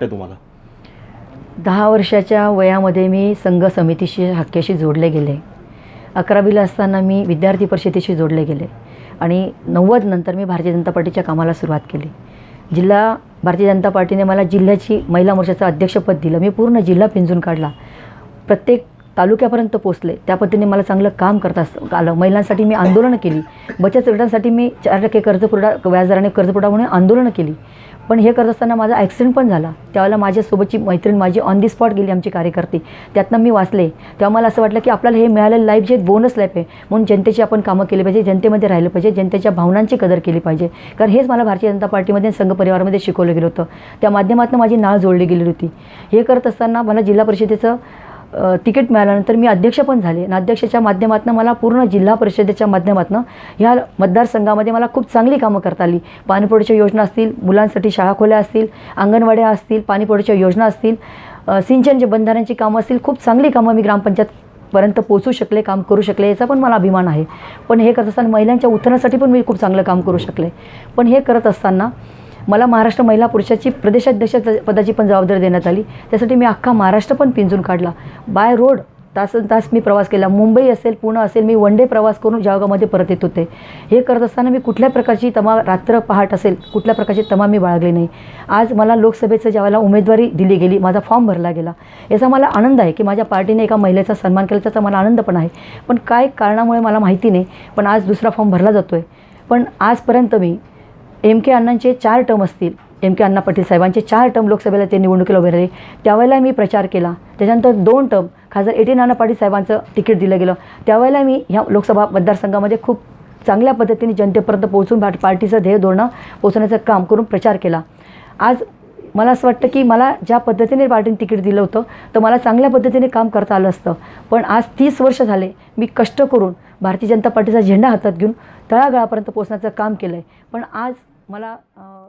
वाटतं तुम्हाला? दहा वर्षाच्या वयामध्ये मी संघ समितीशी हक्क्याशी जोडले गेले. अकरावीला असताना मी विद्यार्थी परिषदेशी जोडले गेले आणि नव्वद नंतर मी भारतीय जनता पार्टीच्या कामाला सुरुवात केली. जिल्हा भारतीय जनता पार्टीने मला जिल्ह्याची महिला मोर्चाचं अध्यक्षपद दिलं. मी पूर्ण जिल्हा पिंजून काढला. प्रत्येक तालुक्यापर्यंत पोचले त्या पद्धतीने मला चांगलं काम करता आलं. महिलांसाठी मी आंदोलनं केली. बचत गटांसाठी मी चार टक्के कर्जपुरवठा व्याजदराने कर्जपुरवठा म्हणून आंदोलनं केली. पण हे करत असताना माझा ॲक्सिडेंट पण झाला. त्यावेळेला माझ्यासोबतची मैत्रीण माझी ऑन दी स्पॉट गेली आमची कार्यकर्ते. त्यातनं मी वाचले. तेव्हा मला असं वाटलं की आपल्याला हे मिळालेलं लाईफ जे बोनस लाईफ आहे म्हणून जनतेची आपण कामं केली पाहिजे जनतेमध्ये राहिलं पाहिजे जनतेच्या भावनांची कदर केली पाहिजे. कारण हेच मला भारतीय जनता पार्टीमध्ये संघ परिवारामध्ये शिकवलं गेलं होतं. त्या माध्यमातून माझी नाळ जोडली गेली होती. हे करत असताना मला जिल्हा परिषदेचं तिकीट मिळाल्यानंतर मी अध्यक्ष पण झाले. आणि अध्यक्षाच्या माध्यमातून मला पूर्ण जिल्हा परिषदेच्या माध्यमातून ह्या मतदारसंघामध्ये मला खूप चांगली कामं करता आली. पाणीपुरीच्या योजना असतील मुलांसाठी शाळा खोल्या असतील अंगणवाड्या असतील पाणीपुरीच्या योजना असतील सिंचन सिंचनचे बंधाऱ्यांची कामं असतील खूप चांगली कामं मी ग्रामपंचायत पर्यंत पोचू शकले काम करू शकले याचा पण मला अभिमान आहे. पण हे करत असताना महिलांच्या उत्थानासाठी पण मी खूप चांगलं काम करू शकले. पण हे करत असताना मला महाराष्ट्र महिला पुरुषाची प्रदेशाध्यक्ष पदाची पण जबाबदारी देण्यात आली. त्यासाठी मी अख्खा महाराष्ट्र पण पिंजून काढला. बाय रोड तासन तास मी प्रवास केला. मुंबई असेल पुणे असेल मी वन डे प्रवास करून जळगावमध्ये परत येत होते. हे करत असताना मी कुठल्या प्रकारची तमा रात्र पहाट असेल कुठल्या प्रकारची तमा मी बाळगली नाही. आज मला लोकसभेचं ज्यावेळेला उमेदवारी दिली गेली माझा फॉर्म भरला गेला. याचा मला आनंद आहे की माझ्या पार्टीने एका महिलेचा सन्मान केला त्याचा मला आनंद पण आहे. पण काय कारणामुळे मला माहिती नाही पण आज दुसरा फॉर्म भरला जातो आहे पण आजपर्यंत मी एम के अण्णांचे चार टर्म असतील. एम के अण्णा पाटील साहेबांचे चार टर्म लोकसभेला ते निवडणुकीला उभे राहिले. त्यावेळेला मी प्रचार केला. त्याच्यानंतर दोन टर्म खासदार ए टी नाना पाटील साहेबांचं तिकीट दिलं गेलं. त्यावेळेला मी ह्या लोकसभा मतदारसंघामध्ये खूप चांगल्या पद्धतीने जनतेपर्यंत पोहोचून पार्टीचं ध्येय धोरणं पोहोचवण्याचं काम करून प्रचार केला. आज मला असं वाटतं की मला ज्या पद्धतीने पार्टीने तिकीट दिलं होतं तर मला चांगल्या पद्धतीने काम करता आलं असतं. पण आज तीस वर्ष झाले मी कष्ट करून भारतीय जनता पार्टीचा झेंडा हातात घेऊन तळागाळापर्यंत पोहोचण्याचं काम केलं आहे पण आज मला सांग-